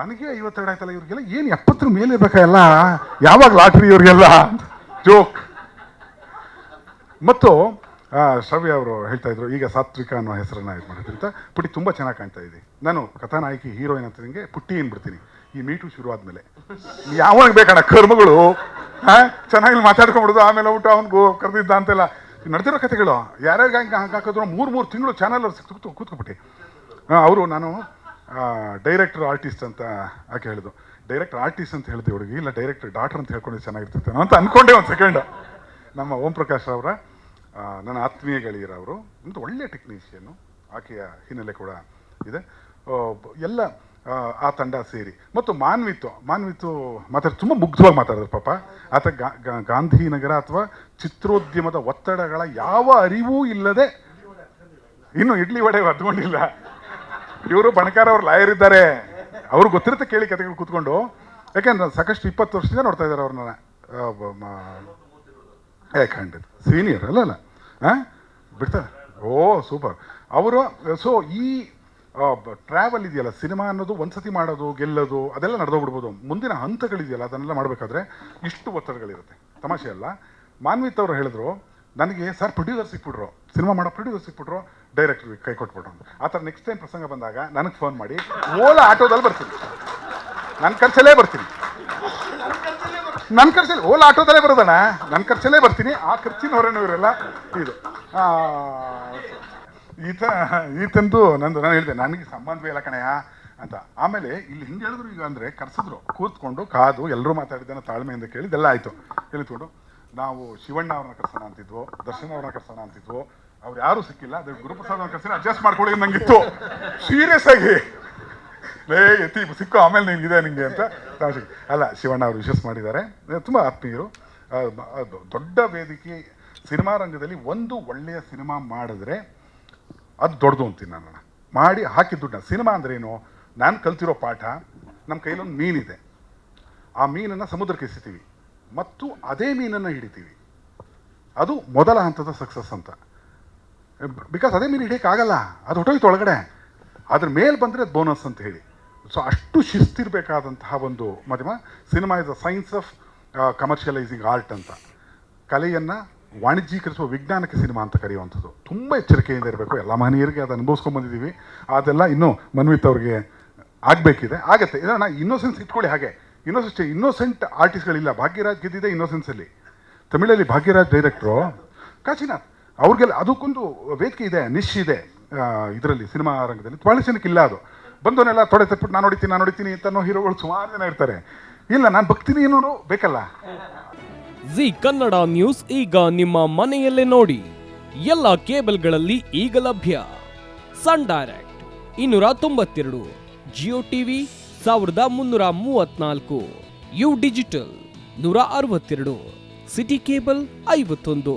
ನನಗೆ ಐವತ್ತೆರಡು ಆಯ್ತಲ್ಲ ಇವ್ರಿಗೆಲ್ಲ? ಏನು ಎಪ್ಪತ್ತರ ಮೇಲೆ ಇರ್ಬೇಕಾ ಎಲ್ಲ ಯಾವಾಗ ಲಾಟ್ರಿ ಇವ್ರಿಗೆಲ್ಲ? ಜೋಕ್. ಮತ್ತು ಶ್ರವ್ಯ ಅವರು ಹೇಳ್ತಾ ಇದ್ರು, ಈಗ ಸಾತ್ವಿಕ ಅನ್ನೋ ಹೆಸರನ್ನ ಇದು ಮಾಡಿದ್ರು ಪುಟ್ಟಿ ತುಂಬಾ ಚೆನ್ನಾಗಿ ಕಾಣ್ತಾ ಇದೆ. ನಾನು ಕಥಾನಾಯಕಿ, ಹೀರೋಯಿನ್ ಅಂತ ನಿಮಗೆ ಪುಟ್ಟಿ ಏನ್ಬಿಡ್ತೀನಿ. ಈ ಮೀಟು ಶುರು ಆದ್ಮೇಲೆ ಯಾವಾಗ ಬೇಕಣ್ಣ ಕರ್ಮಗಳು? ಚೆನ್ನಾಗಿ ಮಾತಾಡ್ಕೊಂಡ್ಬಿಡೋದು, ಆಮೇಲೆ ಊಟ ಅವ್ನಿಗೂ ಕರೆದಿದ್ದ ಅಂತೆಲ್ಲ. ನಡೆದಿರೋ ಕಥೆಗಳು ಯಾರ್ಯಾರು ಹಂಗೆ ಹಾಕಿದ್ರು ಮೂರು ಮೂರು ತಿಂಗಳು ಚಾನಲ್ ಸಿಕ್ತು ಕೂತ್ಕೊಬಿಟ್ಟು. ಅವರು, ನಾನು ಡೈರೆಕ್ಟರ್ ಆರ್ಟಿಸ್ಟ್ ಅಂತ ಆಕೆ ಹೇಳಿದ್ರು ಡೈರೆಕ್ಟರ್ ಆರ್ಟಿಸ್ಟ್ ಅಂತ ಹೇಳಿದೆ ಹುಡುಗಿ ಇಲ್ಲ ಡೈರೆಕ್ಟರ್ ಡಾಕ್ಟರ್ ಅಂತ ಹೇಳ್ಕೊಂಡು ಚೆನ್ನಾಗಿರ್ತೈತೆ ಅಂತ ಅನ್ಕೊಂಡೆ ಒಂದು ಸೆಕೆಂಡ್ ನಮ್ಮ ಓಂ ಪ್ರಕಾಶ್ ಅವರ ನನ್ನ ಆತ್ಮೀಯ ಗೆಳೆಯರವರು ಒಂದು ಒಳ್ಳೆಯ ಟೆಕ್ನಿಷಿಯನ್ನು ಆಕೆಯ ಹಿನ್ನೆಲೆ ಕೂಡ ಇದೆ. ಎಲ್ಲ ಆ, ತಂಡ ಸೇರಿ. ಮತ್ತು ಮಾನ್ವಿತು ಮಾನ್ವಿತು ಮಾತಾಡ ತುಂಬ ಮುಗ್ಧವಾಗಿ ಮಾತಾಡಿದ್ರು ಪಾಪ. ಆತ ಗಾ- ಗಾಂಧಿನಗರ ಅಥವಾ ಚಿತ್ರೋದ್ಯಮದ ಒತ್ತಡಗಳ ಯಾವ ಅರಿವೂ ಇಲ್ಲದೆ ಇನ್ನು ಇಡ್ಲಿ ವಡೆ ಹೊತ್ಕೊಂಡಿಲ್ಲ ಇವರು ಬಣಕಾರ ಅವ್ರು ಲಾಯರ್ ಇದ್ದಾರೆ. ಅವ್ರು ಗೊತ್ತಿರುತ್ತೆ ಕೇಳಿ ಕತೆಗಳು ಕೂತ್ಕೊಂಡು. ಯಾಕೆಂದ್ರೆ ಸಾಕಷ್ಟು ಇಪ್ಪತ್ತು ವರ್ಷದಿಂದ ನೋಡ್ತಾ ಇದ್ದಾರೆ ಅವ್ರನ್ನ. ಖಂಡಿತ. ಸೀನಿಯರ್, ಅಲ್ಲ ಅಲ್ಲ. ಬಿಡ್ತಾರೆ. ಓ, ಸೂಪರ್. ಅವರು, ಸೊ, ಈ ಟ್ರಾವೆಲ್ ಇದೆಯಲ್ಲ, ಸಿನಿಮಾ ಅನ್ನೋದು ಒಂದ್ಸತಿ ಮಾಡೋದು, ಗೆಲ್ಲೋದು, ಅದೆಲ್ಲ ನಡೆದೋಗ್ಬಿಡ್ಬೋದು. ಮುಂದಿನ ಹಂತಗಳಿದೆಯಲ್ಲ, ಅದನ್ನೆಲ್ಲ ಮಾಡಬೇಕಾದ್ರೆ ಇಷ್ಟು ಒತ್ತಡಗಳಿರುತ್ತೆ. ತಮಾಷೆ ಅಲ್ಲ. ಮಾನ್ವಿತ್ ಅವರು ಹೇಳಿದ್ರು, ನನಗೆ ಸರ್ ಪ್ರೊಡ್ಯೂಸರ್ ಸಿಕ್ಬಿಟ್ರು. ಸಿನಿಮಾ ಮಾಡೋ ಪ್ರೊಡ್ಯೂಸರ್ ಸಿಕ್ಬಿಟ್ರು ಡೈರೆಕ್ಟರ್ ಕೈ ಕೊಟ್ಬಿಟ್ರು ಆ ಥರ ನೆಕ್ಸ್ಟ್ ಟೈಮ್ ಪ್ರಸಂಗ ಬಂದಾಗ ನನಗೆ ಫೋನ್ ಮಾಡಿ, ಓಲಾ ಆಟೋದಲ್ಲಿ ಬರ್ತೀನಿ. ನನ್ನ ಖರ್ಚಲ್ಲೇ ಬರ್ತೀನಿ. ನನ್ನ ಖರ್ಚಲ್ಲಿ, ಓಲಾ ಆಟೋದಲ್ಲೇ ಬರೋದಣ್ಣ. ನನ್ನ ಖರ್ಚಲ್ಲೇ ಬರ್ತೀನಿ. ಆ ಖರ್ಚಿನ ಹೊರೇನೂ ಇರಲ್ಲ ಇದು. ಈತ, ಈತಂದು ನಂದು, ನಾನು ಹೇಳಿದೆ, ನನಗೆ ಸಂಬಂಧವೇ ಇಲ್ಲ ಕಣಯ್ಯ ಅಂತ. ಆಮೇಲೆ ಇಲ್ಲಿ ಹಿಂಗೆ ಹೇಳಿದ್ರು ಈಗ ಅಂದರೆ, ಕರ್ಸಿದ್ರು, ಕೂತ್ಕೊಂಡು ಕಾದು ಎಲ್ಲರೂ ಮಾತಾಡಿದ್ದನ್ನು ತಾಳ್ಮೆಯಿಂದ ಕೇಳಿದ್ದೆಲ್ಲ ಆಯಿತು. ಹೇಳಿದ್ಕೊಂಡು ನಾವು ಶಿವಣ್ಣ ಅವ್ರನ್ನ ಕರ್ಸೋಣ ಅಂತಿದ್ವು, ದರ್ಶನ್ ಅವ್ರನ್ನ ಕರ್ಸೋಣ ಅಂತಿದ್ವು. ಅವ್ರು ಯಾರೂ ಸಿಕ್ಕಿಲ್ಲ. ಅದ್ರ ಗುರುಪ್ರಸಾದ್ ಅವ್ರ ಕರ್ಸಿನ ಅಡ್ಜಸ್ಟ್ ಮಾಡ್ಕೊಳ್ಳಿ ನಂಗಿತ್ತು. ಸೀರಿಯಸ್ ಆಗಿ. ಲೇ ಎತ್ತಿ ಸಿಕ್ಕು, ಆಮೇಲೆ ನಿಂಗಿದೆ ನಿಂಗೆ ಅಂತ. ಅಲ್ಲ, ಶಿವಣ್ಣ ಅವರು ವಿಶಸ್ ಮಾಡಿದ್ದಾರೆ. ತುಂಬ ಆತ್ಮೀಯರು. ದೊಡ್ಡ ವೇದಿಕೆ, ಸಿನಿಮಾ ರಂಗದಲ್ಲಿ ಒಂದು ಒಳ್ಳೆಯ ಸಿನಿಮಾ ಮಾಡಿದ್ರೆ ಅದು ದೊಡ್ಡದು ಅಂತೀನಿ ನಾನು. ಮಾಡಿ ಹಾಕಿ ದುಡ್ಡ. ಸಿನಿಮಾ ಅಂದ್ರೇನು? ನಾನು ಕಲ್ತಿರೋ ಪಾಠ ನಮ್ಮ ಕೈಲೊಂದು ಮೀನಿದೆ. ಆ ಮೀನನ್ನು ಸಮುದ್ರಕ್ಕೆ ಎಸಿತೀವಿ. ಮತ್ತು ಅದೇ ಮೀನನ್ನು ಹಿಡಿತೀವಿ. ಅದು ಮೊದಲ ಹಂತದ ಸಕ್ಸಸ್ ಅಂತ. ಬಿಕಾಸ್ ಅದೇ ಮೀನು ಹಿಡಿಯೋಕ್ಕಾಗಲ್ಲ ಅದು ಹೊಟ್ಟೋಯ್ತು ಒಳಗಡೆ. ಅದ್ರ ಮೇಲೆ ಬಂದರೆ ಅದು ಬೋನಸ್ ಅಂತ ಹೇಳಿ. ಸೊ ಅಷ್ಟು ಶಿಸ್ತಿರಬೇಕಾದಂತಹ ಒಂದು ಮಾಧ್ಯಮ cinema is a science of commercialising art ಅಂತ. ಕಲೆಯನ್ನು ವಾಣಿಜ್ಯೀಕರಿಸುವ ವಿಜ್ಞಾನಕ್ಕೆ ಸಿನಿಮಾ ಅಂತ ಕರೆಯುವಂಥದ್ದು. ತುಂಬ ಎಚ್ಚರಿಕೆಯಿಂದ ಇರಬೇಕು. ಎಲ್ಲ ಮಹನೀಯರಿಗೆ ಅದು ಅನುಭವಿಸ್ಕೊಂಡು ಬಂದಿದ್ದೀವಿ. ಅದೆಲ್ಲ ಇನ್ನೂ ಮನ್ವಿತ್ ಅವ್ರಿಗೆ ಆಗಬೇಕಿದೆ. ಆಗತ್ತೆ. ಇದನ್ನ ಇನ್ನೋಸೆನ್ಸ್ ಇಟ್ಕೊಳ್ಳಿ ಹಾಗೆ. ಇನ್ನೋಸೆನ್ಸ್ ಇನ್ನೋಸೆಂಟ್ ಆರ್ಟಿಸ್ಟ್ಗಳಿಲ್ಲ ಭಾಗ್ಯರಾಜ್ ಗೆದ್ದಿದೆ ಇನ್ನೋಸೆನ್ಸಲ್ಲಿ ತಮಿಳಲ್ಲಿ ಭಾಗ್ಯರಾಜ್ ಡೈರೆಕ್ಟ್ರು ಕಾಶಿನಾಥ್. ಅವ್ರಿಗೆಲ್ಲ ಅದಕ್ಕೊಂದು ವೇದಿಕೆ ಇದೆ, ನಿಶ್ ಇದೆ ಇದರಲ್ಲಿ ಸಿನಿಮಾ ರಂಗದಲ್ಲಿ. ಭಾಳ ಇಲ್ಲ ಅದು. ಬಂದವನ್ನೆಲ್ಲ ತೊಡೆ ತಟ್ಬಿಟ್ಟು, ನಾನು ಹೊಡಿತೀನಿ ನಾನು ಹೊಡಿತೀನಿ ಅಂತ ಹೀರೋಗಳು ಸುಮಾರು ಜನ ಇರ್ತಾರೆ. ಇಲ್ಲ, ನಾನು ಬಗ್ತೀನಿ ಏನೋ ಬೇಕಲ್ಲ. ಜಿ ಕನ್ನಡ ನ್ಯೂಸ್ ಈಗ ನಿಮ್ಮ ಮನೆಯಲ್ಲೇ ನೋಡಿ. ಎಲ್ಲ ಕೇಬಲ್ಗಳಲ್ಲಿ ಈಗ ಲಭ್ಯ. ಸನ್ ಡೈರೆಕ್ಟ್ ಇನ್ನೂರ ತೊಂಬತ್ತೆರಡು, ಜಿಯೋ ಟಿವಿ ಸಾವಿರದ ಮುನ್ನೂರ ಮೂವತ್ನಾಲ್ಕು, ಯು ಡಿಜಿಟಲ್ ನೂರ ಅರವತ್ತೆರಡು, ಸಿಟಿ ಕೇಬಲ್ ಐವತ್ತೊಂದು.